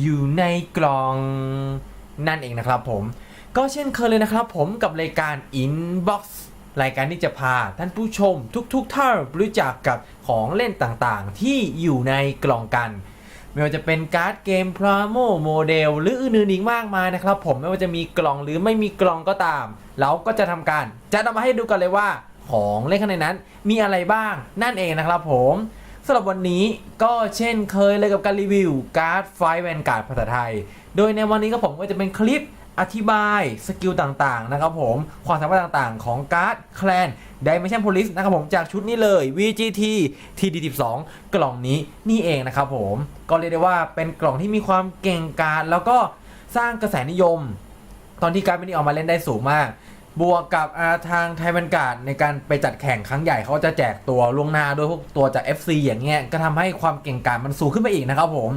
อยู่ในกล่องนั่นเองนะครับผม ก็เช่นเคยเลยนะครับผมกับรายการ Inbox รายการที่จะพาท่านผู้ชมทุกๆท่านรู้จักกับของเล่นต่างๆ ที่อยู่ในกล่องกัน ไม่ว่าจะเป็นการ์ดเกมพรามโมโมเดลหรืออื่นๆอีกมากมายนะครับผมไม่ว่าจะมีกล่องหรือไม่มีกล่องก็ตาม เราก็จะทำการจะนำมาให้ดูกันเลยว่า ของเล่นข้างในนั้นมีอะไรบ้างนั่นเองนะครับผม สำหรับวันนี้ก็เช่นเคยเลยกับการรีวิวการ์ดไฟแวนการ์ดภาษาไทย โดยในวันนี้ก็ผมก็จะเป็นคลิปอธิบายสกิลต่างๆนะครับผมความสามารถต่างๆของการ์ดแคลน Dimension Police นะครับผมจากชุดนี้เลย VGT TD12 กล่องนี้นี่เองนะครับผมก็เรียกได้ว่าเป็นกล่องที่มีความเก่งกาจแล้วก็สร้างกระแสนิยม ตอนที่การ์ดไม่ได้ออกมาเล่นได้สูงมาก บวกกับาทางไทยบันการ์ดในการไปจัดแข่งครั้งใหญ่เขาจะแจกตัวล่วงหน้าด้วยพวกตัวจาก FC อย่างเงี้ยก็ทำให้ความเก่งกาจมันสูงขึ้นไปอีกนะครับผม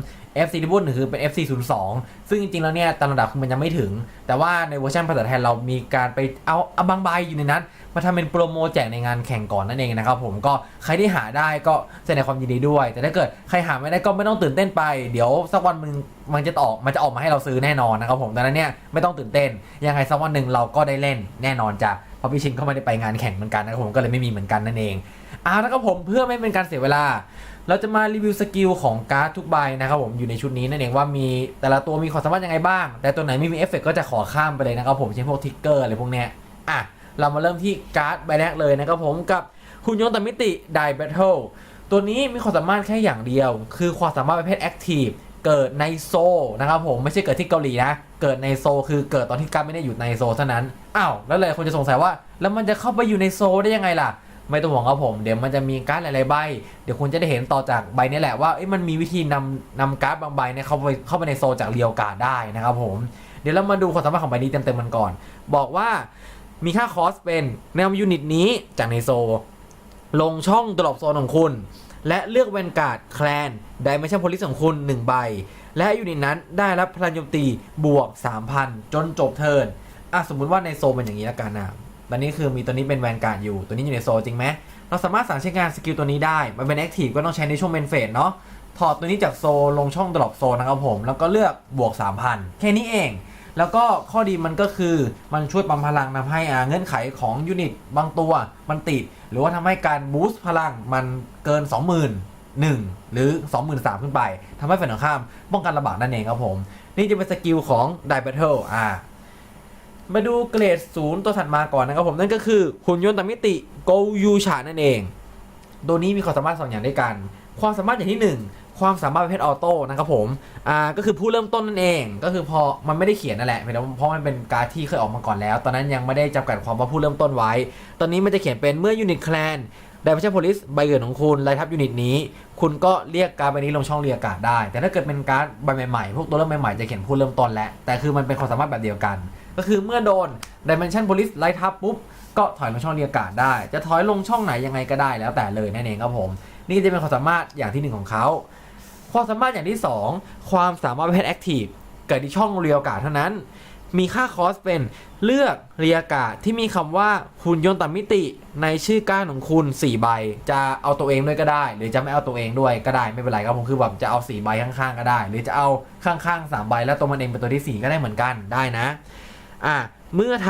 FC ที่พูดถึงคือเป็น FC 02ซึ่งจริงๆแล้วเนี่ยตามระดับคือมันยังไม่ถึง แต่ว่าในเวอร์ชันภาษาไทยเรามีการไปเอาเอาบางใบอยู่ในนั้น มาทำเป็นโปรโมแจกในงานแข่งก่อนนั่นเองนะครับผมก็ใครที่หาได้ก็แสดงความยินดีด้วย แต่ถ้าเกิดใครหาไม่ได้ก็ไม่ต้องตื่นเต้นไป เดี๋ยวสักวันมึงมันจะออกมันจะออกมาให้เราซื้อแน่นอนนะครับผมดังนั้นเนี่ยไม่ต้องตื่นเต้นยังไงสักวันหนึ่งเราก็ได้เล่นแน่นอนจ้ะเพราะพี่ชินก็ไม่ได้ไปงานแข่งเหมือนกันนะครับผมก็เลยไม่มีเหมือนกันนั่นเองเอาแล้วก็ผมเพื่อไม่เป็นการเสียเวลา เราจะมารีวิวสกิลของการ์ดทุกใบนะครับผมอยู่ในชุดนี้นั่นเองว่ามีแต่ละตัวมีความสามารถยังไงบ้าง แต่ตัวไหนไม่มีเอฟเฟกต์ก็จะขอข้ามไปเลยนะครับผมเช่นพวกทิกเกอร์อะไรพวกเนี้ยอะเรามาเริ่มที่การ์ดใบแรกเลยนะครับผมกับหุ่นยนต์ต่มิติ Die Battle ตัวนี้มีความสามารถแค่อย่างเดียว คือความสามารถประเภท Active เกิดในโซลนะครับผมไม่ใช่เกิดที่เกาหลีนะ เกิดในโซลคือเกิดตอนที่การ์ดไม่ได้อยู่ในโซลเท่านั้นอ้าวแล้วเลยคนจะสงสัยว่า แล้วมันจะเข้าไปอยู่ในโซลได้ยังไงล่ะ ไม่ต้องห่วงครับผมเดี๋ยวมันจะมีการ์ดหลายๆใบ เดี๋ยวคุณจะได้เห็นต่อจากใบนี้แหละว่าเอ้ยมันมีวิธีนำนำการ์ดบางใบเนี่ยเข้าไปเข้าไปในโซจากเรียวการ์ดได้นะครับผมเดี๋ยวเรามาดูความสามารถของใบนี้เต็มๆมันก่อน บอกว่ามีค่าคอสเป็นแนวยูนิตนี้จากในโซ ลงช่องตลบโซนของคุณ และเลือกแวนการ์ดแคลนไดเมชั่นโพลิสของคุณ 1 ใบ และยูนิตนั้นได้รับพลังโจมตีบวก 3,000 จนจบเทิร์นอะสมมุติว่าในโซเป็นอย่างนี้ละกันนะ ตอนนี้คือมีตัวนี้เป็นแวนการ์ดอยู่ ตัวนี้อยู่ในโซลจริงไหมเราสามารถสั่งใช้งานสกิลตัวนี้ได้ มันเป็นแอคทีฟก็ต้องใช้ในช่วงเมนเฟสเนาะ ถอดตัวนี้จากโซลลงช่องดรอปโซนนะครับผม แล้วก็เลือกบวก 3,000 แค่นี้เอง แล้วก็ข้อดีมันก็คือมันช่วยปั๊มพลังทำให้อ่าเงื่อนไขของยูนิตบางตัวมันติด หรือว่าทำให้การบูสต์พลังมันเกิน 20,000 1 หรือ 23,000 ขึ้นไปทำให้ฝ่ายตรงข้ามป้องกันระบาดนั่นเองครับผม นี่จะเป็นสกิลของ Die Battle อ่า มาดูเกรดศูนย์ตัวถัดมาก่อนนะครับผมนั่นก็คือหุ่นยนต์ตามมิติโกยูชานั่นเอง ตัวนี้มีความสามารถสองอย่างด้วยกัน ความสามารถอย่างที่หนึ่งความสามารถประเภทออโต้นะครับผมอ่าก็คือผู้เริ่มต้นนั่นเอง ก็คือพอมันไม่ได้เขียนนั่นแหละเพราะมันเป็นการที่เคยออกมาก่อนแล้ว ตอนนั้นยังไม่ได้จำกัดความว่าผู้เริ่มต้นไว้ ตอนนี้มันจะเขียนเป็นเมื่อยูนิตแคลนไดเ e ชั่นโพลิสใบเกิดของคุณไลทับยูนิตนี้ คุณก็เรียกการดใบนี้ลงช่องเรียกการ์ดได้ แต่ถ้าเกิดเป็นการ์ดใบใหม่ๆ พวกตัวเริ่มใหม่ๆ จะเขียนผู้เริ่มต้นแล้วแต่คือมันเป็นความสามารถแบบเดียวกัน ก็คือเมื่อโดน Dimension Police ไล่ทับปุ๊บ ก็ถอยลงช่องเรียการ์ดได้ จะถอยลงช่องไหนยังไงก็ได้แล้วแต่เลยนั่นเองครับผม นี่จะเป็นความสามารถอย่างที่หนึ่งของเขาความสามารถอย่างที่ 2 ความสามารถประเภท Active เกิดที่ช่องเรียการ์ดเท่านั้น มีค่าคอสเป็นเลือกเรียกาศที่มีคำว่าหุ่นยนต์ต่ำมิติในชื่อก้านของคุณ 4 ใบ จะเอาตัวเองด้วยก็ได้ หรือจะไม่เอาตัวเองด้วยก็ได้ไม่เป็นไรครับผมคือแบบจะเอา4ใบข้างๆก็ได้ หรือจะเอาข้างๆ3ใบแล้วตัวมันเองเป็นตัวที่ 4 ก็ได้เหมือนกันได้นะ อะเมื่อท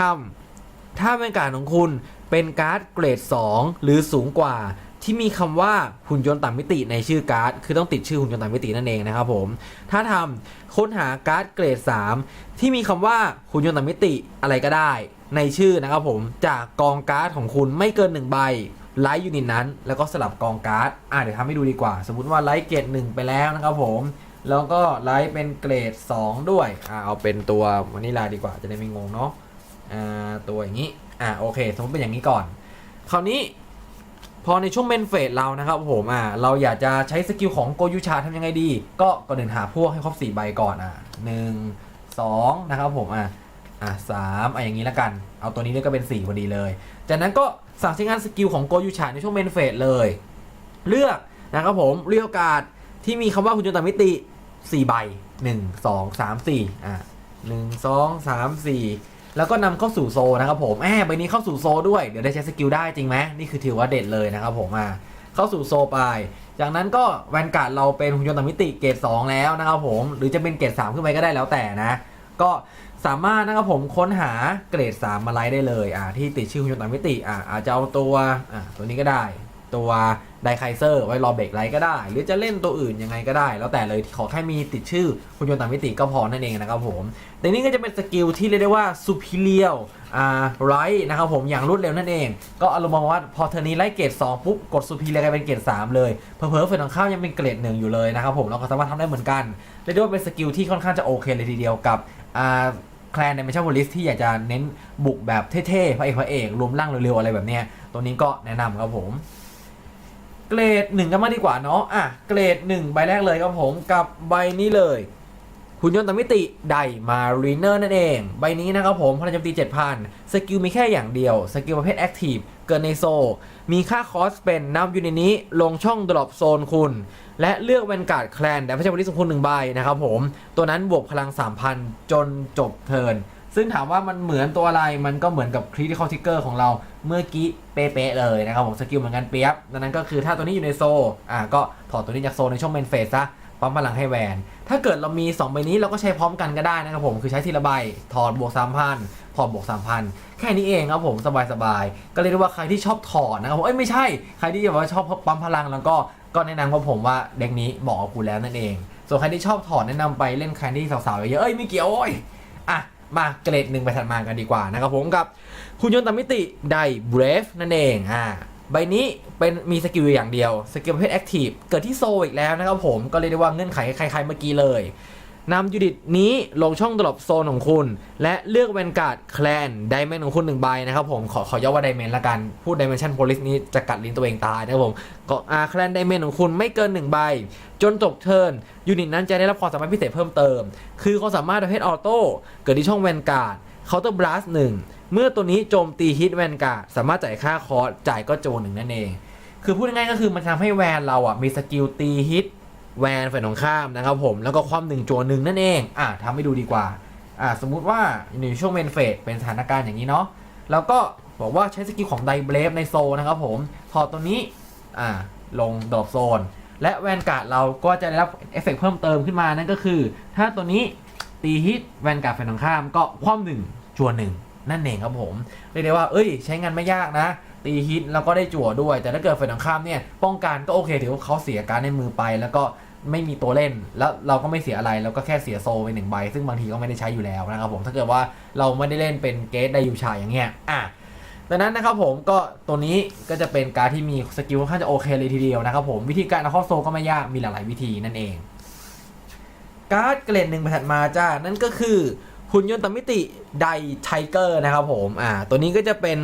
ำถ้าเป็นการของคุณเป็นการ์ดเกรด 2 หรือสูงกว่าที่มีคำว่าหุ่นยนต์ต่ำมิติในชื่อการ์ด คือต้องติดชื่อหุ่นยนต์ต่ำมิตินั่นเองนะครับผม ถ้าทำค้นหาการ์ดเกรด 3 ที่มีคำว่าหุ่นยนต์ต่ำมิติอะไรก็ได้ ในชื่อนะครับผมจากกองการ์ดของคุณไม่เกิน 1 ใบไลท์ยูนิตนั้น แล้วก็สลับกองการ์ด อะเดี๋ยวทำให้ดูดีกว่า สมมุติว่าไลท์เกรด1ไปแล้วนะครับผม แล้วก็ไลท์เป็นเกรด 2 ด้วยอะเอาเป็นตัววานิลาดีกว่าจะได้ไม่งงเนาะอ่าตัวอย่างนี้อะโอเค สมมติเป็นอย่างนี้ก่อน คราวนี้พอในช่วงเมนเฟสเรานะครับผมอ่าเราอยากจะใช้สกิลของโกยูชาทำยังไงดี ก็ก่อนอื่นหาพวกให้ครบ4ใบก่อนอะหนึ่ง2นะครับผมอะอะสามอะอย่างนี้ละกัน เอาตัวนี้เนี่ยก็เป็น4พอดีเลย จากนั้นก็สั่งใช้งานสกิลของโกยูชาในช่วงเมนเฟสเลย เลือกนะครับผมเรียกโอกาส ที่มีคำว่าคุณยนตามิติ4ใบ1 2 3 4อะ1 2 3 4แล้วก็นำเข้าสู่โซนะครับผมแอบใบนี้เข้าสู่โซด้วยเดี๋ยวได้ใช้สกิลได้จริงไหมนี่คือถือว่าเด็ดเลยนะครับผมอะเข้าสู่โซไปจากนั้นก็แวนการ์ดเราเป็นหุ่นยนต์ต่างมิติเกรด2แล้วนะครับผม หรือจะเป็นเกรด3ขึ้นไปก็ได้แล้วแต่นะ ก็สามารถนะครับผมค้นหาเกรด 3 มาไลฟ์ได้เลยอ่าที่ติดชื่อหุ่นยนต์ต่างมิติอ่าอาจจะเอาตัวอ่าตัวนี้ก็ได้ ตัว ไดไคเซอร์ไว้รอเบรกไลท์ก็ได้ หรือจะเล่นตัวอื่นยังไงก็ได้ แล้วแต่เลยขอแค่มีติดชื่อหุ่นยนต์ตางมิติก็พอนั่นเองนะครับผม แต่นี่ก็จะเป็นสกิลที่เรียกได้ว่า superior อ่าไรนะครับผมอย่างรวดเร็วนั่นเอง ก็อารมณ์มาณว่าพอเทอร์นี้ไล่เกรด2ปุ๊บกด superior กลายเป็นเกรด3เลยเผลอเฟรนของข้ายังเป็นเกรดหนึ่งอยู่เลยนะครับผมเราก็สามารถทำได้เหมือนกันเรียกได้ว่าเป็นสกิลที่ค่อนข้างจะโอเคเลยทีเดียวกับอ่าแคลนในเมชั่นโพลิสที่อยากจะเน้นบุกแบบเท่ๆพระเอกพระเอกรวมร่างเร็วๆอะไรแบบเนี้ยตัวนี้ก็แนะนำครับผม เกรดหนึ่งกันมาดีกว่าเนาะอะเกรดหนึ่งใบแรกเลยครับผมกับใบนี้เลยหุ่นยนต์ตมมิติไดมารีเนอร์นั่นเอง ใบนี้นะครับผมพลังโจมตี 7,000 สกิลมีแค่อย่างเดียว สกิลประเภทแอคทีฟเกินในโซ มีค่าคอสเป็นนำอยู่ในนี้ลงช่องดรอปโซนคุณ และเลือกแวนการ์ดแคลนแต่พระเจ้าบริสุทธิ์คุณหนึ่งใบนะครับผม ตัวนั้นบวกพลัง 3,000 จนจบเทิร์น ซึ่งถามว่ามันเหมือนตัวอะไรมันก็เหมือนกับ Critical Trigger ของเราเมื่อกี้เป๊ะๆเลยนะครับผมสกิลเหมือนกันเปียบดังนั้นก็คือถ้าตัวนี้อยู่ในโซอะก็ถอดตัวนี้จากโซในช่วงเมนเฟสซะปั๊มพลังให้แวน ถ้าเกิดเรามี 2 ใบนี้เราก็ใช้พร้อมกันก็ได้นะครับผม คือใช้ทีละใบ ถอดบวก 3,000 ถอดบวก 3,000 แค่นี้เองครับผมสบายๆ ก็เรียกได้ว่าใครที่ชอบถอดนะครับผม เอ้ยไม่ใช่ ใครที่แบบว่าชอบปั๊มพลังแล้วก็ ก็แนะนำครับผมว่าเด็กนี้เหมาะกับคุณแล้วนั่นเอง ส่วนใครที่ชอบถอดแนะนำไปเล่นแคนดี้สาวๆเยอะเอ้ยไม่เกี่ยวโอ้ยอะ มาเกรดหนึ่งไปถัดมากันดีกว่านะครับผมกับคุณยนต์ตามิติไดเบรฟนั่นเองอ่าใบนี้เป็นมีสกิลอย่างเดียว สกิลประเภทแอคทีฟเกิดที่โซอีกแล้วนะครับผมก็เรียกได้ว่าเงื่อนไขคล้ายๆเมื่อกี้เลย นำยูนิตนี้ลงช่องดรอปโซนของคุณ และเลือกแวนการ์ดแคลนไดเมนของคุณหนึ่งใบนะครับผมขอขอย่อว่าไดเมนละกัน พูดไดเมนชันโพลิสนี้จะกัดลิ้นตัวเองตายนะครับผมก็อาแคลนไดเมนของคุณไม่เกินหนึ่งใบ จนจบเทิร์นยูนิตนั้นจะได้รับความสามารถพิเศษเพิ่มเติม คือความสามารถประเภทออโต้เกิดที่ช่องแวนการ์ดเคาน์เตอร์บลัสหนึ่งเมื่อตัวนี้โจมตีฮิตแวนการ์ดสามารถจ่ายค่าคอร์สจ่ายก็โจหนึ่งนั่นเองคือพูดง่ายๆก็คือมันทำให้แวนเราอะมีสกิลตีฮิต แวนฝ่ายตรงข้ามนะครับผมแล้วก็ความหนึ่งโจหนึ่งนั่นเองอะทำให้ดูดีกว่าอะสมมุติว่าอยู่ในช่วงเมนเฟสเป็นสถานการณ์อย่างนี้เนาะแล้วก็บอกว่าใช้สกิลของไดเบรฟในโซนนะครับผมถอดตัวนี้อะลงดรอปโซน และแวนการ์ดเราก็จะได้รับเอฟเฟกต์เพิ่มเติมขึ้นมานั่นก็คือ ถ้าตัวนี้ตีฮิตแวนการ์ดฝ่ายตรงข้ามก็คว่ำหนึ่งจวหนึ่งนั่นเองครับผมเรียกได้ว่า เอ้ย ใช้งานไม่ยากนะ ตีฮิตแล้วก็ได้จั่วด้วย แต่ถ้าเกิดฝ่ายตรงข้ามเนี่ยป้องกันก็โอเคถือว่าเขาเสียการในมือไป แล้วก็ ไม่มีตัวเล่น แล้วเราก็ไม่เสียอะไรเราก็แค่เสียโซไปหนึ่งใบ ซึ่งบางทีก็ไม่ได้ใช้อยู่แล้วนะครับผมถ้าเกิดว่าเราไม่ได้เล่นเป็นเกสไดยูชาอย่างเงี้ยอะดังนั้นนะครับผมก็ตัวนี้ก็จะเป็นการดที่มีสกิลค่อนข้างจะโอเคเลยทีเดียวนะครับผมวิธีการเอาเข้าโซก็ไม่ยากมีหลากหลายวิธีนั่นเอง การ์ดเกรดหนึ่งไปถัดมาจ้านั่นก็คือหุ่นยนต์ตามมิติไดไทเกอร์นะครับผมอ่าตัวนี้ก็จะเป็น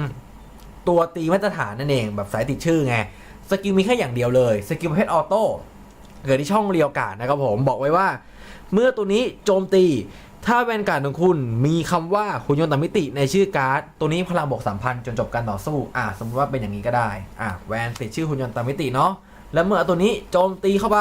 ตัวตีมาตรฐานนั่นเอง แบบสายติดชื่อไงสกิลมีแค่อย่างเดียวเลยสกิลประเภทออโต้ เกิดที่ช่องเรียวการ์ดนะครับผมบอกไว้ว่า เมื่อตัวนี้โจมตี ถ้าแวนการ์ดของคุณมีคำว่าหุ่นยนต์ตามมิติในชื่อการ์ด ตัวนี้พลังบวก3,000จนจบการต่อสู้อ่าสมมติว่าเป็นอย่างนี้ก็ได้อ่าแวนติดชื่อหุ่นยนต์ตามมิติเนาะแล้วเมื่อตัวนี้โจมตีเข้าไป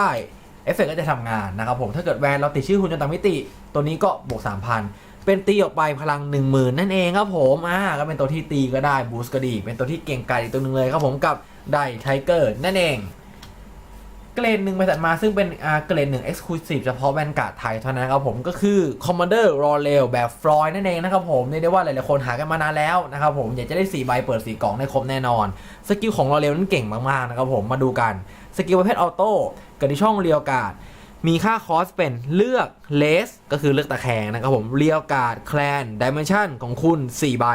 เอฟเฟกต์ก็จะทำงานนะครับผมถ้าเกิดแวนเราติดชื่อหุ่นยนต์ตามมิติ ตัวนี้ก็บวก3,000เป็นตีออกไปพลัง 10,000 นั่นเองครับผมอ่าก็เป็นตัวที่ตีก็ได้บูสต์ก็ดี เป็นตัวที่เก่งกาจอีกตัวหนึ่งเลยครับผมกับไดไทเกอร์นั่นเอง เกรดหนึ่งไปถัดมาซึ่งเป็นเกรดหนึ่ง Exclusive เฉพาะแวนการ์ดไทยเท่านั้นครับผมก็คือ Commander r o r a l แบบฟลอยนั่นเองนะครับผมเรียกได้ว่าหลายๆคนหากันมานานแล้วนะครับผมอยากจะได้4ใบเปิด4กล่องได้ครบแน่นอน สกิลของ r o r a l นั้นเก่งมากๆนะครับผมมาดูกันสกิลประเภทออโต้เกิดที่ช่องเรียวการ์ดมีค่าคอสเป็นเลือกเลสก็คือเลือกตะแคงนะครับผมเรียวการ์ดแคลนดิเมนชันของคุณ4ใบ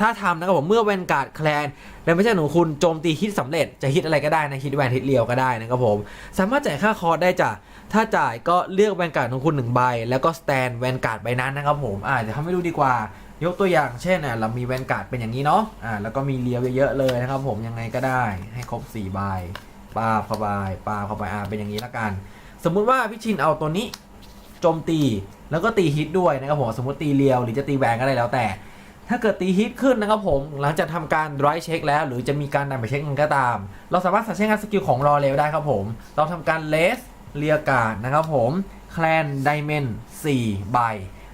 ถ้าทำนะครับผมเมื่อแวนการ์ดแคลนและไม่ใช่ของคุณโจมตีฮิตสำเร็จจะฮิตอะไรก็ได้นะฮิตแวนฮิตเรียวก็ได้นะครับผม สามารถจ่ายค่าคอร์สได้จ้ะถ้าจ่ายก็เลือกแวนการ์ดของคุณหนึ่งใบแล้วก็สแตนแวนการ์ดใบนั้นนะครับผมอ่าจะทำให้ดูดีกว่า ยกตัวอย่างเช่นอะเรามีแวนการ์ดเป็นอย่างนี้เนาะอ่าแล้วก็มีเรียวเยอะๆเลยนะครับผมยังไงก็ได้ให้ครบ4ใบปาบเข้าไปปาบเข้าไปอ่าเป็นอย่างนี้ละกัน สมมุติว่าพี่ชินเอาตัวนี้โจมตีแล้วก็ตีฮิตด้วยนะครับผมสมมติตีเรียวหรือจะตีแวนก็ได้แล้วแต่ ถ้าเกิดตีฮิตขึ้นนะครับผมหลังจากทำการไรเช็คแล้ว หรือจะมีการนำไปเช็คกันก็ตาม เราสามารถใช้งานสกิลของรอเร็วได้ครับผม เราทำการเลสเรียกาดนะครับผมแคลนไดเมน4ใบ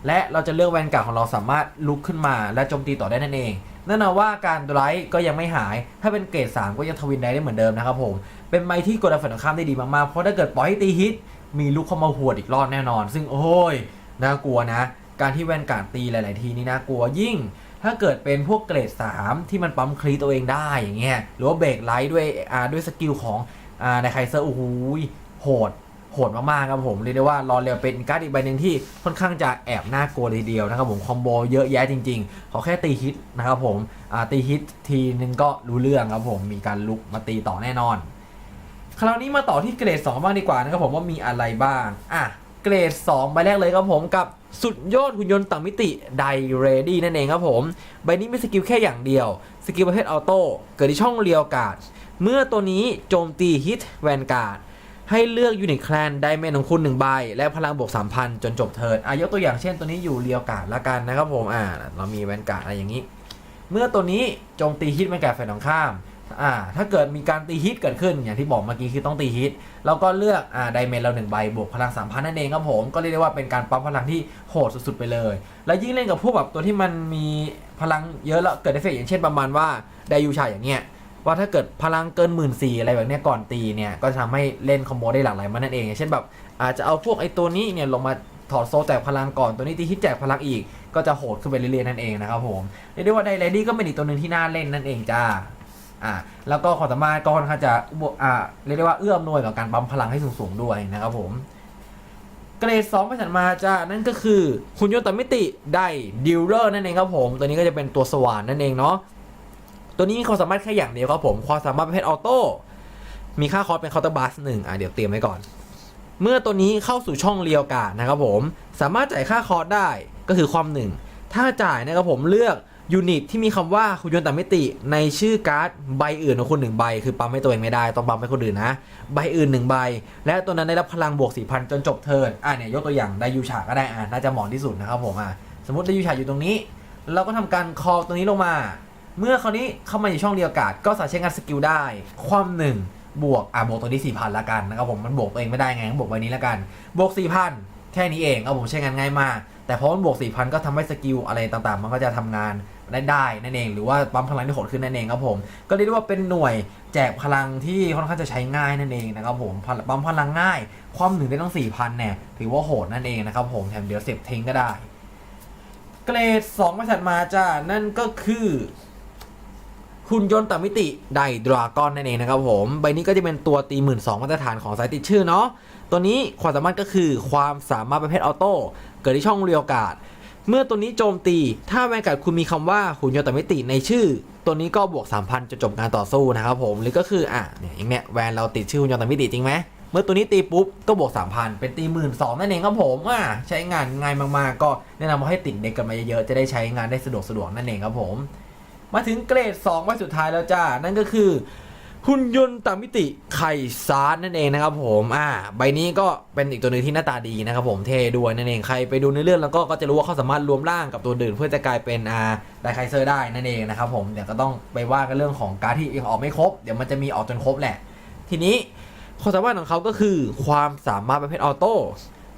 และเราจะเลือกแวนการ์ดของเราสามารถลุกขึ้นมาและโจมตีต่อได้นั่นเองนั่นนะว่าการไดรฟ์ก็ยังไม่หาย ถ้าเป็นเกรด3 ก็ยังทวินได้ได้เหมือนเดิมนะครับผม เป็นไม้ที่กดดันฝ่ายตรงข้ามได้ดีมากๆ เพราะถ้าเกิดปล่อยให้ตีฮิต มีลูกเข้ามาหวดอีกรอบแน่นอน ซึ่งโอ้ยน่ากลัวนะ การที่แวนการ์ดตีหลาย ๆ ทีนี่น่ากลัวยิ่ง ถ้าเกิดเป็นพวกเกรด 3 ที่มันปั๊มคลีตัวเองได้อย่างเงี้ยหรือว่าเบรกไลท์ด้วยอ่าด้วยสกิลของอ่าในไคเซอร์โอ้โหโหดโหดมากๆครับผมเรียกได้ว่ารอเรียวเป็นการ์ดอีกใบหนึ่งที่ค่อนข้างจะแอบน่ากลัวเลยทีเดียวนะครับผมคอมโบเยอะแยะจริงๆ ขอแค่ตีฮิตนะครับผมอ่าตีฮิตทีนึงก็รู้เรื่องครับผมมีการลุกมาตีต่อแน่นอน คราวนี้มาต่อที่เกรด 2 บ้างดีกว่านะครับผมว่ามีอะไรบ้าง อะ เกรด 2 ใบแรกเลยครับผมกับ สุดยอดหุ่นยนต์ต่างมิติไดเรดี้นั่นเองครับผม ใบนี้มีสกิลแค่อย่างเดียว สกิลประเภทออโต้เกิดที่ช่องเรียวการ์ดเมื่อตัวนี้โจมตีฮิตแวนการ์ดให้เลือกยูนิตแคลนไดเมนของคุณ1ใบ และพลังบวก 3,000 จนจบเทิร์นอะยกตัวอย่างเช่นตัวนี้อยู่เรียวการ์ดละกันนะครับผมอ่าเรามีแวนการ์ดอะไรอย่างนี้ เมื่อตัวนี้โจมตีฮิตแวนการ์ดฝ่ายตรงข้าม อ่าถ้าเกิดมีการตีฮิตเกิดขึ้น อย่างที่บอกเมื่อกี้คือต้องตีฮิต แล้วก็เลือกอ่าไดเมนเราหนึ่งใบบวกพลัง3,000นั่นเองครับผมก็เรียกได้ว่าเป็นการปั๊มพลังที่โหดสุดๆไปเลย แล้วยิ่งเล่นกับพวกแบบตัวที่มันมีพลังเยอะแล้วเกิดเอฟเฟกอย่างเช่นประมาณว่าไดยูชาอย่างเงี้ยว่าถ้าเกิดพลังเกินหมื่นสี่อะไรแบบนี้ก่อนตีเนี่ยก็จะทำให้เล่นคอมโบได้หลากหลายมากนั่นเองเช่นแบบอาจจะเอาพวกไอ้ตัวนี้เนี่ยลงมาถอดโซลแจกพลังก่อนตัวนี้ตีฮิตแจกพลังอีก ก็จะโหดขึ้นไปเรื่อยๆนั่นเองนะครับผมเรียกได้ว่าไดเรดี้ก็เป็นอีกตัวหนึ่งที่น่าเล่นนั่นเองจ้า อ่าแล้วก็ความสามารถก็ค่อนข้างจะอ่าเรียกได้ว่าเอื้ออำนวยกับการปั๊มพลังให้สูงๆด้วยนะครับผมเกรด2ไปถัดมาจ้านั่นก็คือหุ่นยนต์ตมิติได้ดิลเลอร์นั่นเองครับผม ตัวนี้ก็จะเป็นตัวสว่านนั่นเองเนาะตัวนี้มีความสามารถแค่อย่างเดียวครับผมความสามารถประเภทออโต้มีค่าคอร์สเป็นคาน์ตบัสหนึ่งอะเดี๋ยวเตรียมไว้ก่อน เมื่อตัวนี้เข้าสู่ช่องเรียวกาดนะครับผม สามารถจ่ายค่าคอร์สได้ก็คือความหนึ่งถ้าจ่ายนะครับผมเลือก ยูนิตที่มีคำว่าคุณยนต์ต่างมิติในชื่อการ์ดใบอื่นของคุณหนึ่งใบ คือปั๊มให้ตัวเองไม่ได้ต้องปั๊มให้คนอื่นนะ ใบอื่นหนึ่งใบ และตัวนั้นได้รับพลังบวก4,000จนจบเทิร์นอะเนี่ยยกตัวอย่างไดยูชาก็ได้อะน่าจะเหมาะที่สุดนะครับผมอะสมมติไดยูชาอยู่ตรงนี้ เราก็ทำการคอตัวนี้ลงมา เมื่อคราวนี้เข้ามาในช่องเรียวการ์ดก็สามารถใช้งานสกิลได้ความหนึ่งบวกอะบวกตัวนี้สี่พันละกันนะครับผมมันบวกตัวเองไม่ได้ไงก็บวกใบนี้ละกัน บวกสี่พันแค่นี้เองเอาผมใช้งานง่ายมาก แต่เพราะมันบวกสี่พันก็ทำให้สกิลอะไรต่างๆ มันก็จะทำงาน ได้ได้นั่นเองหรือว่าปั๊มพลังที่โหดขึ้นนั่นเองครับผม ก็เรียกได้ว่าเป็นหน่วยแจกพลังที่ค่อนข้างจะใช้ง่ายนั่นเองนะครับผมปั๊มพลังง่าย ความหนึ่งได้ต้องสี่พันเนี่ยถือว่าโหดนั่นเองนะครับผมแถมเดี๋ยวเสียบทิ้งก็ได้ เกรดสองมาถัดมาจ้านั่นก็คือหุ่นยนต์ต่มิติไดดราก้อนนั่นเองนะครับผมใบนี้ก็จะเป็นตัวตีหมื่นสองมาตรฐานของสายติดชื่อเนาะตัวนี้ความสามารถก็คือความสามารถประเภทออโต้เกิดที่ช่องเรียวกาด เมื่อตัวนี้โจมตี ถ้าแวนการ์ดคุณมีคำว่าหุ่นยนต์ต่มิติในชื่อ ตัวนี้ก็บวก 3,000จนจบการต่อสู้นะครับผมหรือก็คืออะเนี่ยอย่างเนี้ยแวนเราติดชื่อหุ่นยนต์ต่มิติจริงไหมเมื่อตัวนี้ตีปุ๊บก็บวก 3,000 เป็นตีหมื่นสองนั่นเองครับผมอะใช้งานง่ายมากๆ ก็แนะนำว่าให้ติดเด็กกันมาเยอะๆจะได้ใช้งานได้สะดวกสะดวกนั่นเองครับผม มาถึงเกรด2ใบสุดท้ายแล้วจ้านั่นก็คือ หุ่นยนต์ต่างมิติไข่ซาร์นั่นเองนะครับผมอ่าใบนี้ก็เป็นอีกตัวหนึ่งที่หน้าตาดีนะครับผมเท่ด้วยนั่นเองใครไปดูในเรื่องแล้วก็ก็จะรู้ว่าเขาสามารถรวมร่างกับตัวอื่นเพื่อจะกลายเป็นอ่าไดไคเซอร์ได้นั่นเองนะครับผมเดี๋ยวก็ต้องไปว่ากันเรื่องของการที่ออกไม่ครบเดี๋ยวมันจะมีออกจนครบแหละ ทีนี้ความสามารถของเขาก็คือความสามารถประเภทออโต้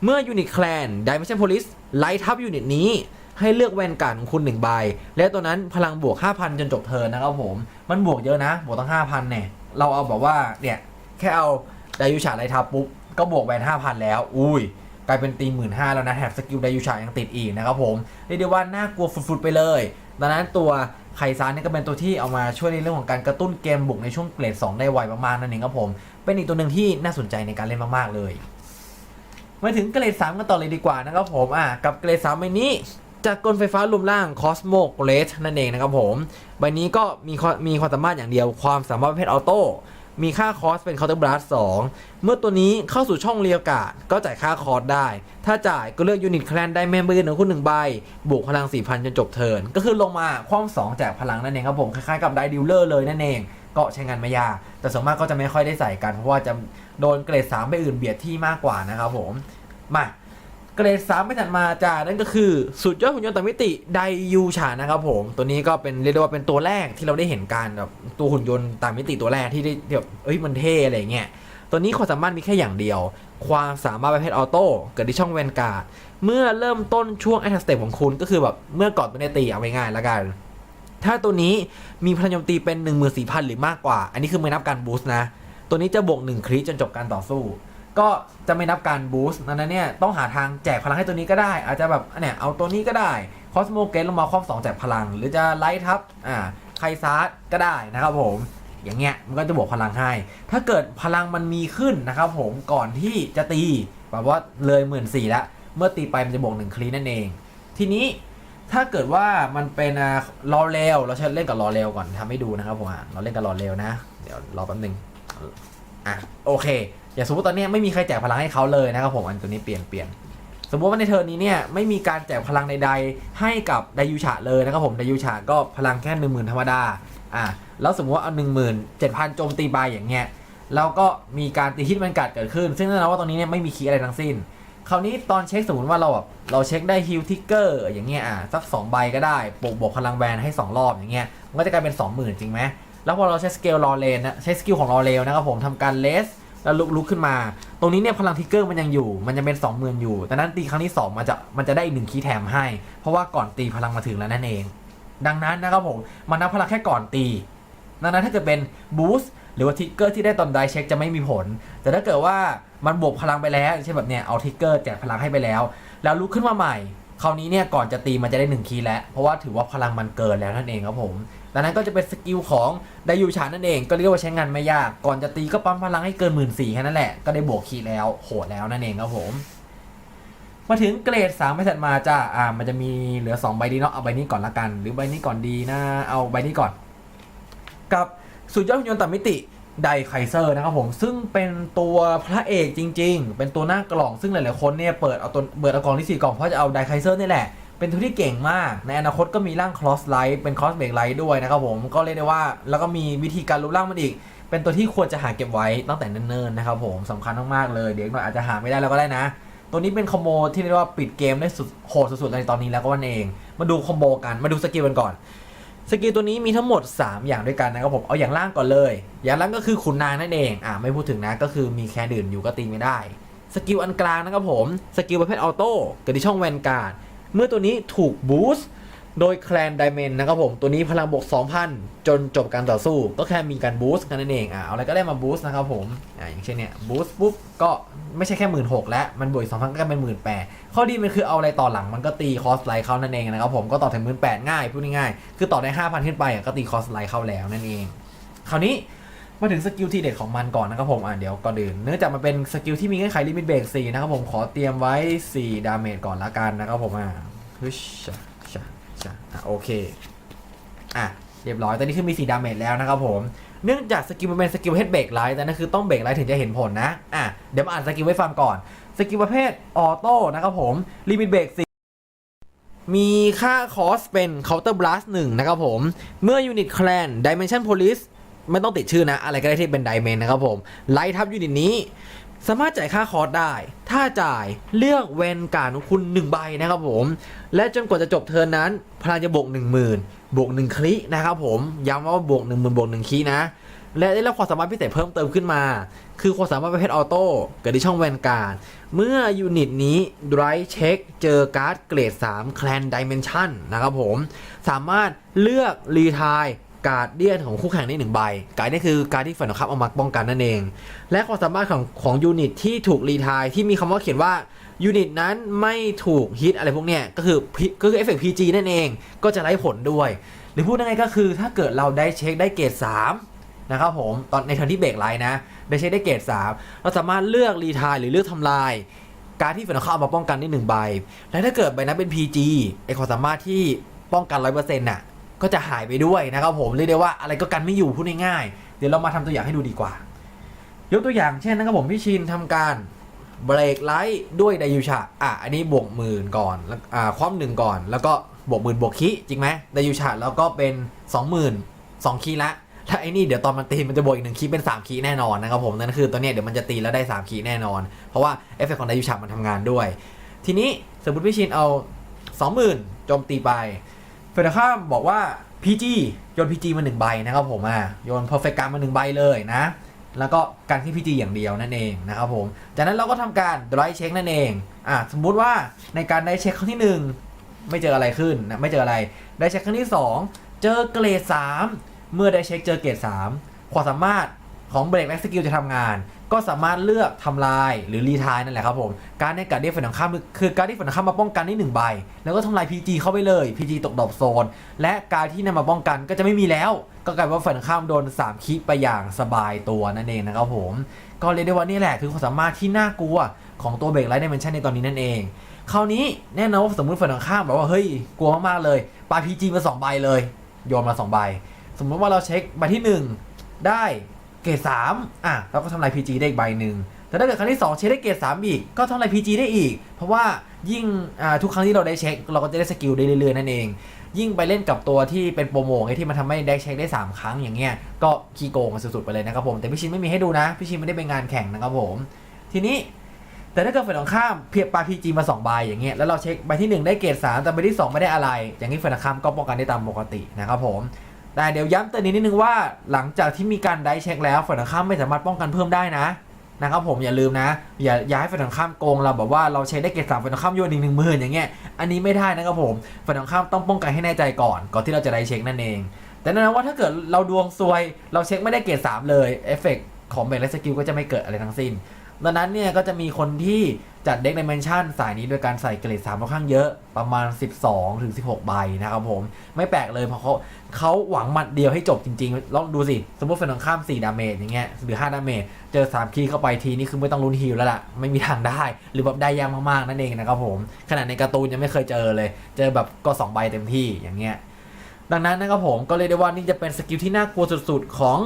เมื่อยูนิตแคลนไดเมนชันโพลิสไล่ทับยูนิตนี้ ให้เลือกแวนการ์ดของคุณหนึ่งใบและตัวนั้นพลังบวก 5,000 จนจบเทิร์นนะครับผม มันบวกเยอะนะ บวกตั้ง 5,000เนี่ย เราเอาแบบว่าเนี่ยแค่เอาไดยูชาไลทับปุ๊บ ก็บวกแวน5,000 แล้ว อุ้ยกลายเป็นตีหมื่นห้าแล้วนะแถมสกิลไดยูชายังติดอีกนะครับผมเรียกได้ว่าน่ากลัวฟุดๆไปเลยดังนั้นตัวไคซานเนี่ยก็เป็นตัวที่เอามาช่วยในเรื่องของการกระตุ้นเกมบุกในช่วงเกรด2ได้ไวมากๆนั่นเองครับผม เป็นอีกตัวหนึ่งที่น่าสนใจในการเล่นมากๆเลย มาถึงเกรด3กันต่อเลยดีกว่านะครับผมอะกับเกรด3ใบนี้ จากกลไฟฟ้ารวมร่าง Cosmo g r a d นั่นเองนะครับผมใบนี้ก็มีมีความสามารถอย่างเดียวความสามารถประเภทออโต้มีค่าคอสเป็น Counter Blast 2 เมื่อตัวนี้เข้าสู่ช่องเรียกการ์ดก็จ่ายค่าคอสได้ ถ้าจ่ายก็เลือกยูนิตแคลนได้แมนเบอร์หนึ่งคุณหนึ่งใบ บวกพลัง 4,000 จนจบเทิร์น ก็คือลงมาคว่ำสองแจกพลังนั่นเองครับผม คล้ายๆกับไดดิวเลอร์เลยนั่นเอง ก็ใช้งานไม่ยาก แต่ส่วนมากก็จะไม่ค่อยได้ใส่กัน เพราะว่าจะโดนเกรด3ไปอื่นเบียดที่มากกว่านะครับผม มา เกรดสามไม่ถัดมาจ้านั่นก็คือ สุดยอดหุ่นยนต์ต่างมิติไดยูชานะครับผม ตัวนี้ก็เป็นเรียกได้ว่าเป็นตัวแรกที่เราได้เห็นการแบบตัวหุ่นยนต์ต่างมิติตัวแรกที่ได้แบบเอ้ยมันเท่อะไรเงี้ยตัวนี้ความสามารถมีแค่อย่างเดียว ความสามารถประเภทออโต้เกิดที่ช่องแวนการ์ดเมื่อเริ่มต้นช่วงแอทสเตปของคุณก็คือแบบเมื่อก่อนตัวเนี้ยตีเอาง่ายๆแล้วกัน ถ้าตัวนี้มีพลังโจมตีเป็น 1 4 0 0 0 หรือมากกว่า อันนี้คือไม่นับการบูสต์นะ ตัวนี้จะบวก1คริจนจบการต่อสู้ ก็จะไม่นับการบูสต์นั้นเนี่ยต้องหาทางแจกพลังให้ตัวนี้ก็ได้ อาจจะแบบเนี่ยเอาตัวนี้ก็ได้คอสโมเกตลงมาครอบ2แจกพลัง หรือจะไล่ทับอ่าไคซาร์ก็ได้นะครับผมอย่างเงี้ยมันก็จะบวกพลังให้ ถ้าเกิดพลังมันมีขึ้นนะครับผมก่อนที่จะตีแบบว่าเลยหมื่นสี่แล้วเมื่อตีไปมันจะบวกหนึ่งคลีนั่นเอง ทีนี้ถ้าเกิดว่ามันเป็นอ่ารอเร็วเราใช้เล่นกับรอเร็วก่อนทำให้ดูนะครับผมอะเราเล่นกับรอเร็วนะ เดี๋ยวรอแป๊บนึงอะโอเค อย่างสมมติตอนนี้ไม่มีใครแจกพลังให้เขาเลยนะครับผมอันตัวนี้เปลี่ยนเปลี่ยนสมมติว่าในเทอร์นนี้เนี่ยไม่มีการแจกพลังใดๆ ให้กับไดยูชะเลยนะครับผมไดยูชะก็พลังแค่หนึ่งหมื่นธรรมดาอะแล้วสมมติว่าเอาหนึ่งหมื่นเจ็ดพันโจมตีไปอย่างเงี้ยแล้วก็มีการตีฮิตมันกัดเกิดขึ้น ซึ่งแน่นอนว่าตรงนี้เนี่ยไม่มีคีย์อะไรทั้งสิ้น คราวนี้ตอนเช็คสมมติว่าเราแบบเราเช็คได้ฮิลทิกเกอร์อย่างเงี้ยอะสัก2ใบก็ได้บวกบวกพลังแวนให้ 2 รอบอย่างเงี้ยมันก็จะกลายเป็น 20,000 จริงไหมแล้วพอเราใช้สเกลรอเลนนะใช้สกิลของรอเลวนะครับผมทำการเลส แล้วลุกลุกขึ้นมา ตรงนี้เนี่ยพลังทิกเกอร์มันยังอยู่ มันยังเป็น20,000อยู่แต่นั้นตีครั้งที่ 2 มันจะมันจะได้อีกหนึ่งคีย์แถมให้ เพราะว่าก่อนตีพลังมาถึงแล้วนั่นเอง ดังนั้นนะครับผมมันนับพลังแค่ก่อนตีดังนั้นถ้าเกิดเป็นบูสต์หรือว่าทิกเกอร์ที่ได้ตอนไดเช็คจะไม่มีผล แต่ถ้าเกิดว่ามันบวกพลังไปแล้วเช่นแบบเนี้ยเอาทิกเกอร์แจกพลังให้ไปแล้ว แล้วลุกขึ้นมาใหม่ คราวนี้เนี่ยก่อนจะตีมันจะได้1คีแล้ว เพราะว่าถือว่าพลังมันเกินแล้วนั่นเองครับผมดังนั้นก็จะเป็นสกิลของไดยูชานั่นเอง ก็เรียกว่าใช้งานไม่ยาก ก่อนจะตีก็ปั๊มพลังให้เกินหมื่นสี่แค่นั้นแหละ ก็ได้บวกคีแล้วโหดแล้วนั่นเองครับผม มาถึงเกรด3ไม่ถัดมาจ้าอ่า มันจะมีเหลือ 2 ใบดีเนาะ เอาใบนี้ก่อนละกัน หรือใบนี้ก่อนดีนะ เอาใบนี้ก่อน กับสุดยอดหุ่นยนต์ต่ำมิติ ไดไคเซอร์นะครับผมซึ่งเป็นตัวพระเอกจริง ๆ เป็นตัวหน้ากล่องซึ่งหลายๆคนเนี่ยเปิดเอาตัวเปิดเอากล่องที่ 4 กล่องเพราะจะเอาไดไคเซอร์นี่แหละ เป็นตัวที่เก่งมาก ในอนาคตก็มีร่างคลอสไลท์เป็นคอสเบกไลท์ด้วยนะครับผมก็เรียกได้ว่าแล้วก็มีวิธีการรูปร่างมันอีก เป็นตัวที่ควรจะหาเก็บไว้ตั้งแต่เนิ่นๆนะครับผมสำคัญมากๆเลย เดี๋ยวอีกหน่อยอาจจะหาไม่ได้แล้วก็ได้นะ ตัวนี้เป็นคอมโบที่เรียกว่าปิดเกมได้สุดโหดสุดๆในตอนนี้แล้วก็วันเอง มาดูคอมโบกันมาดูสกิลกันก่อน สกิลตัวนี้มีทั้งหมด 3 อย่างด้วยกันนะครับผม เอาอย่างล่างก่อนเลย อย่างล่างก็คือขุนนางนั่นเอง อ่าไม่พูดถึงนะ ก็คือมีแค่ดื่นอยู่ก็ตีไม่ได้ สกิลอันกลางนะครับผม สกิลประเภทออโต้เกิดที่ช่องแวนการ์ด เมื่อตัวนี้ถูกบูสต์ โดยแคลนไดเมนนะครับผม ตัวนี้พลังบวก 2,000 จนจบการต่อสู้ ก็แค่มีการบูสต์กันนั่นเองอ่าเอาอะไรก็ได้มาบูสต์นะครับผมอ่าอย่างเช่นเนี่ยบูสต์ปุ๊บก็ไม่ใช่แค่หมื่นหกแล้ว มันบวกสองพันก็เป็นหมื่นแปดข้อดีมันคือเอาอะไรต่อหลังมันก็ตีคอสไลท์เข้านั่นเองนะครับผมก็ต่อถึงหมื่นแปดง่ายพูดง่ายๆคือต่อได้ห้าพันขึ้นไปอะก็ตีคอสไลท์เข้าแล้วนั่นเอง คราวนี้มาถึงสกิลที่เด็ดของมันก่อนนะครับผมอะเดี๋ยวก่อนอื่นเนื่องจากมันเป็นสกิลที่มีเงื่อนไขลิมิตเบรก4นะครับผมขอเตรียมไว้4ดาเมจก่อนละกันนะครับผมอะ ฮึชชะอะโอเคอะเรียบร้อยตอนนี้คือมี4ดาเมจแล้วนะครับผมเนื่องจากสกิลมันเป็นสกิลเภทเบรกไลท์แต่นั่นคือต้องเบรกไลท์ถึงจะเห็นผลนะอะเดี๋ยวมาอ่านสกิลไว้ฟังก่อน สกิลประเภทออโต้นะครับผมลิมิตเบรก4มีค่าคอสเป็น Counter Blast 1นะครับผม เมื่อยูนิตแคลน Dimension Police ไม่ต้องติดชื่อนะ อะไรก็ได้ที่เป็นไดเมนนะครับผม ไล่ทับยูนิตนี้ สามารถจ่ายค่าคอร์สได้ ถ้าจ่ายเลือกเวนการของคุณ 1 ใบนะครับผม และจนกว่าจะจบเทิร์นนั้น พลังจะบวก 10,000 บวก 1 คลินะครับผม ย้ำว่าบวก 10,000 บวก 1 คลินะ และได้รับความสามารถพิเศษเพิ่มเติมขึ้นมา คือความสามารถประเภทออโต้เกิดที่ช่องแวนการ์ด เมื่อยูนิตนี้ไดรเช็คเจอการ์ดเกรด 3 แคลนดิเมนชันนะครับผม สามารถเลือกรีทาย การเดียนของคู่แข่งได้หนึ่งใบ การ์ดนี่คือการที่ฝ่ายตรงข้ามเอามาป้องกันนั่นเอง และความสามารถของของยูนิตที่ถูกรีทายที่มีคำว่าเขียนว่ายูนิตนั้นไม่ถูกฮิตอะไรพวกเนี้ยก็คือก็คือเอฟเฟกต์พีจีนั่นเอง ก็จะไร้ผลด้วย หรือพูดง่ายๆก็คือถ้าเกิดเราได้เช็คได้เกรด3นะครับผมตอนในเทอร์นที่เบรกไลน์นะ ได้เช็คได้เกรด3 เราสามารถเลือกรีทายหรือเลือกทำลาย การที่ฝ่ายตรงข้ามเอามาป้องกันได้หนึ่งใบ และถ้าเกิดใบนั้นเป็น PG ไอความสามารถที่ป้องกัน100%น่ะ ก็จะหายไปด้วยนะครับผมเรียกได้ว่าอะไรก็กันไม่อยู่พูดง่ายๆเดี๋ยวเรามาทำตัวอย่างให้ดูดีกว่า ยกตัวอย่างเช่นนะครับผมพี่ชินทำการเบรกไลท์ด้วยไดยูชะอะอันนี้บวกหมื่นก่อนแล้วอ่าคว่ำหนึ่งก่อน แล้วก็บวกหมื่นบวกคีจริงไหมไดยูชะแล้วก็เป็นสองหมื่นสองคีละถ้าไอ้นี่เดี๋ยวตอนมันตีมันจะบวกอีกหนึ่งคีเป็นสามคีแน่นอนนะครับผมนั่นคือตัวเนี้ยเดี๋ยวมันจะตีแล้วได้สามคีแน่นอน เพราะว่าเอฟเฟกต์ของไดยูชะมันทำงานด้วย ทีนี้สมมติพี่ชินเอา 20,000โจมตีไป เฟรข้ามบอกว่า PG โยน PG มาหนึ่งใบนะครับผมอะโยน perfect การมาหนึ่งใบเลยนะ แล้วก็การที่ PG อย่างเดียวนั่นเองนะครับผม จากนั้นเราก็ทำการไดเช็คนั่นเองอะสมมุติว่าในการได้เช็คครั้งที่หนึ่งไม่เจออะไรขึ้นนะไม่เจออะไรได้เช็คครั้งที่สองเจอเกรด3เมื่อได้เช็คเจอเกรด3ความสามารถของเบรกแม็กสกิลจะทำงาน ก็สามารถเลือกทำลายหรือรีทายนั่นแหละครับผมการในการที่ฝ่ายตรงข้ามคือการที่ฝ่ายตรงข้ามมาป้องกันได้หนึ่งใบ แล้วก็ทำลาย PG เข้าไปเลย PG ตกดอปโซน และการที่นำมาป้องกันก็จะไม่มีแล้ว ก็กลายเป็นว่าฝ่ายตรงข้ามโดน 3คิไปอย่างสบายตัวนั่นเองนะครับผมก็เรียกได้ว่านี่แหละคือความสามารถที่น่ากลัวของตัวเบรกไลท์ดิเมนชันในตอนนี้นั่นเองคราวนี้แน่นอนว่าสมมติฝ่ายตรงข้ามแบบว่าเฮ้ยกลัวมากๆเลยปา PG มาสองใบเลย โยนมาสองใบสมมติว่าเราเช็คใบที่หนึ่งได้ เกรดสามอะเราก็ทำลาย PG ได้อีกใบหนึ่งแต่ถ้าเกิดครั้งที่2เช็คได้เกรด3อีกก็ทำลาย PG ได้อีก เพราะว่ายิ่งทุกครั้งที่เราได้เช็ค เราก็จะได้สกิลได้เรื่อยๆนั่นเอง ยิ่งไปเล่นกับตัวที่เป็นโปรโมทไอ้ที่มันทำให้ได้เช็คได้ 3 ครั้งอย่างเงี้ยก็ขี้โกงกันสุดๆไปเลยนะครับผมแต่พี่ชินไม่มีให้ดูนะพี่ชินไม่ได้เป็นงานแข่งนะครับผมทีนี้แต่ถ้าเกิดฝ่ายตรงข้ามเพียบปาพีจีมา2ใบอย่างเงี้ยแล้วเราเช็คใบที่ 1 ได้เกรด3แต่ใบที่ 2 ไม่ได้อะไร อย่างนี้ฝ่ายตรงข้ามก็ป้องกันได้ตามปกตินะครับผม แต่เดี๋ยวย้ำเตือนนิดนึงว่า หลังจากที่มีการได้เช็คแล้วฝ่ายตรงข้ามไม่สามารถป้องกันเพิ่มได้นะนะครับผมอย่าลืมนะอย่าอย่าให้ฝ่ายตรงข้ามโกงเราแบบว่าเราเช็คได้เกรดสามฝ่ายตรงข้ามโยนอีกหนึ่งหมื่นอย่างเงี้ยอันนี้ไม่ได้นะครับผมฝ่ายตรงข้ามต้องป้องกันให้แน่ใจก่อนก่อนที่เราจะได้เช็คนั่นเอง แต่แน่นอนว่าถ้าเกิดเราดวงซวย เราเช็คไม่ได้เกรดสามเลยเอฟเฟกของเบรกและสกิลก็จะไม่เกิดอะไรทั้งสิ้น ดังนั้นเนี่ยก็จะมีคนที่จัดเด็กดิเมนชั่นสายนี้โดยการใส่เกรด3ค่อนข้างเยอะประมาณ 12ถึง16 ใบนะครับผม ไม่แปลกเลยเพราะเขาเขาหวังหมัดเดียวให้จบจริงๆลองดูสิ สมมติฝ่ายตรงข้าม 4 ดาเมจอย่างเงี้ยหรือ 5 ดาเมจเจอ 3 คีย์เข้าไปทีนี่คือไม่ต้องลุ้นฮิลแล้วล่ะ ไม่มีทางได้ หรือแบบได้ยากมากๆ นั่นเองนะครับผม ขนาดในการ์ตูนยังไม่เคยเจอเลย เจอแบบก็ 2 ใบเต็มที่อย่างเงี้ยดังนั้นนะครับผมก็เลยได้ว่านี่จะเป็นสกิลที่น่ากลัวสุดๆของ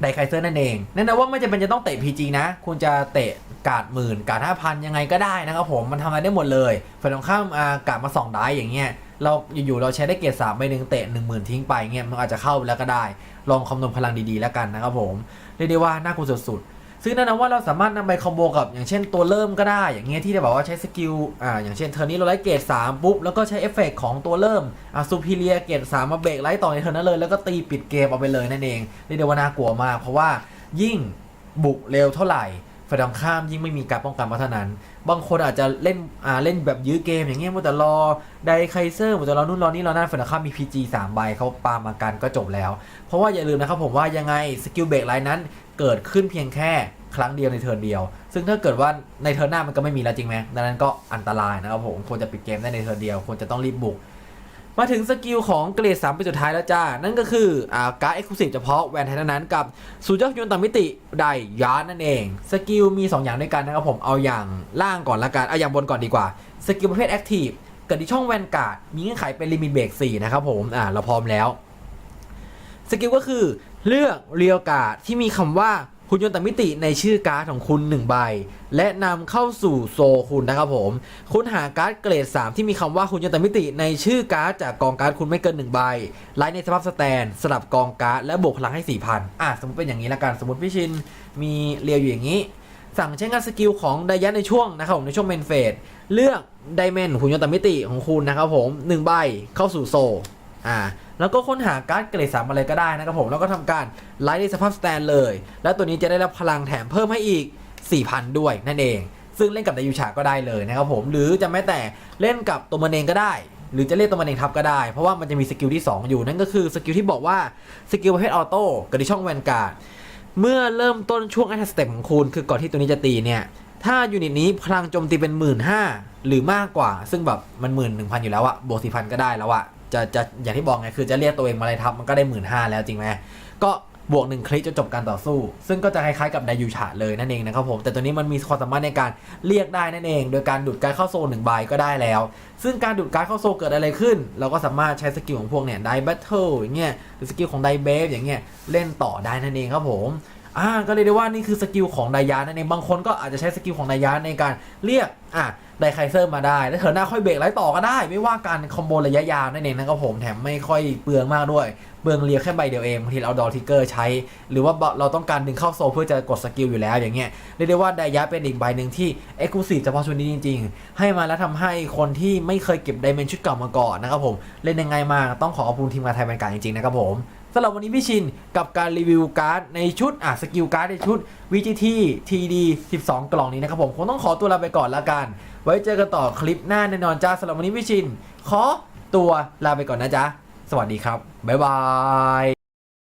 ไดไคเซอร์นั่นเองแน่นอนว่าไม่จำเป็นจะต้องเตะ PG นะ คุณจะเตะกาดหมื่นกาดห้าพันยังไงก็ได้นะครับผมมันทำอะไรได้หมดเลยฝ่ายตรงข้ามอ่ากาดมาสองได้อย่างเงี้ยเราอยู่ๆเราใช้ได้เกรดสามใบหนึ่งเตะหนึ่งหมื่นทิ้งไปเงี้ยมันอาจจะเข้าแล้วก็ได้ ลองคำนวณพลังดีๆแล้วกันนะครับผมเรียกได้ว่าน่ากลัวสุดๆ ซึ่งแน่นอนว่าเราสามารถนำไปคอมโบกับอย่างเช่นตัวเริ่มก็ได้ อย่างเงี้ยที่จะบอกว่าใช้สกิลอ่าอย่างเช่นเทอร์นี้เราไล่เกรด3ปุ๊บแล้วก็ใช้เอฟเฟกต์ของตัวเริ่มอ่าซูพิเลียเกรด3มาเบรกไล่ต่อในเทอร์นนั้นเลยแล้วก็ตีปิดเกมเอาไปเลยนั่นเองเรียกได้ว่าน่ากลัวมากเพราะว่ายิ่งบุกเร็วเท่าไหร่ ฝ่ายตรงข้ามยิ่งไม่มีการป้องกันมาเท่านั้น บางคนอาจจะเล่นอ่าเล่นแบบยื้อเกมอย่างเงี้ยมัวแต่รอไดไคเซอร์มัวแต่รอนู่นรอนี่รอนั่นฝ่ายตรงข้ามมี PG 3ใบเขาปามากันก็จบแล้ว เพราะว่าอย่าลืมนะครับผมว่ายังไงสกิลเบรกไลน์นั้นเกิดขึ้นเพียงแค่ครั้งเดียวในเทิร์นเดียว ซึ่งถ้าเกิดว่าในเทิร์นหน้ามันก็ไม่มีแล้วจริงไหมดังนั้นก็อันตรายนะครับผมควรจะปิดเกมได้ในเทิร์นเดียวควรจะต้องรีบบุก มาถึงสกิลของเกรด3เป็นสุดท้ายแล้วจ้า นั่นก็คืออ่าการ์ดเอ็กซ์คลูซีฟเฉพาะแวนไทยเท่านั้นกับสูตรยอดยนต์ต่างมิติไดยาร์ดนั่นเอง สกิลมี 2 อย่างด้วยกันนะครับผมเอาอย่างล่างก่อนละกัน เอาอย่างบนก่อนดีกว่า สกิลประเภทแอคทีฟเกิดที่ช่องแวนการ์ดมีเงื่อนไขเป็นลิมิตเบรก4นะครับผมอ่าเราพร้อมแล้ว สกิลก็คือเลือกเรียวการ์ดที่มีคำว่า หุ่นยนต์ต่มิติในชื่อการ์ดของคุณ1ใบ และนำเข้าสู่โซคุณนะครับผม คุณหาการ์ดเกรด 3 ที่มีคำว่าหุ่นยนต์ต่มิติในชื่อการ์ดจากกองการ์ดคุณไม่เกิน1ใบไลท์ในสภาพสแตนสลับกองการ์ดและบวกพลังให้4,000อะสมมติเป็นอย่างนี้ละกัน สมมติพี่ชินมีเรียวอยู่อย่างนี้ สั่งใช้งานสกิลของไดยันในช่วงนะครับผมในช่วงเมนเฟสเลือกไดเมนหุ่นยนต์ต่มิติของคุณนะครับผมหนึ่งใบเข้าสู่โซอ่า แล้วก็ค้นหาการ์ดเกรดสามมาเลยก็ได้นะครับผมแล้วก็ทำการไลท์ในสภาพสแตนเลย แล้วตัวนี้จะได้รับพลังแถมเพิ่มให้อีก 4,000 ด้วยนั่นเอง ซึ่งเล่นกับไดยูชาก็ได้เลยนะครับผมหรือจะแม้แต่เล่นกับตัวมันเองก็ได้ หรือจะเล่นตัวมันเองทับก็ได้ เพราะว่ามันจะมีสกิลที่ 2 อยู่นั่นก็คือสกิลที่บอกว่าสกิลประเภทออโต้กับที่ช่องแวนการ์ดเมื่อเริ่มต้นช่วงแอตสเต็ปของคุณคือก่อนที่ตัวนี้จะตีเนี่ยถ้ายูนิตนี้พลังโจมตีเป็นหมื่นห้าหรือมากกว่า ซึ่งแบบมันหมื่นหนึ่งพันอยู่แล้วอะบวกสี่พันก็ได้แล้วอะ จะจะอย่างที่บอกไงคือจะเรียกตัวเองมาเลยทับมันก็ได้หมื่นห้าแล้วจริงไหมก็บวกหนึ่งคลิกจนจบการต่อสู้ ซึ่งก็จะคล้ายๆกับไดยูชาเลยนั่นเองนะครับผมแต่ตัวนี้มันมีความสามารถในการเรียกได้นั่นเอง โดยการดูดการเข้าโซนหนึ่งใบก็ได้แล้ว ซึ่งการดูดการเข้าโซนเกิดอะไรขึ้น เราก็สามารถใช้สกิลของพวกเนี่ยไดแบทเทิลอย่างเงี้ยหรือสกิลของไดเบฟอย่างเงี้ยเล่นต่อได้นั่นเองครับผม อ่าก็เลยได้ว่านี่คือสกิลของไดยานั่นเองบางคนก็อาจจะใช้สกิลของไดยาในการเรียกอะไดไคเซอร์มาได้ แล้วเธอหน้าค่อยเบรกไล่ต่อก็ได้ ไม่ว่าการคอมโบระยะยาวนั่นเองนะครับผมแถมไม่ค่อยเปลืองมากด้วยเปลืองเรียวแค่ใบเดียวเองบางทีเราเอาดอทิกเกอร์ใช้ หรือว่าเราต้องการดึงเข้าโซเพื่อจะกดสกิลอยู่แล้วอย่างเงี้ยเรียกได้ว่าไดยะเป็นอีกใบหนึ่งที่เอ็กซ์คลูซีฟเฉพาะชุดนี้จริง ๆ ให้มาแล้วทำให้คนที่ไม่เคยเก็บไดเมนชุดเก่ามาก่อนนะครับผมเล่นยังไงมาต้องขอขอบคุณทีมงานไทยแมนการจริงๆนะครับผม สำหรับวันนี้พี่ชินกับการรีวิวการ์ดในชุดอะสกิลการ์ดในชุด VGT TD 12 กล่องนี้นะครับผมคงต้องขอตัวลาไปก่อนละกัน ไว้เจอกันต่อคลิปหน้าแน่นอนจ้าสำหรับวันนี้พี่ชินขอตัวลาไปก่อนนะจ๊ะ สวัสดีครับ บ๊ายบาย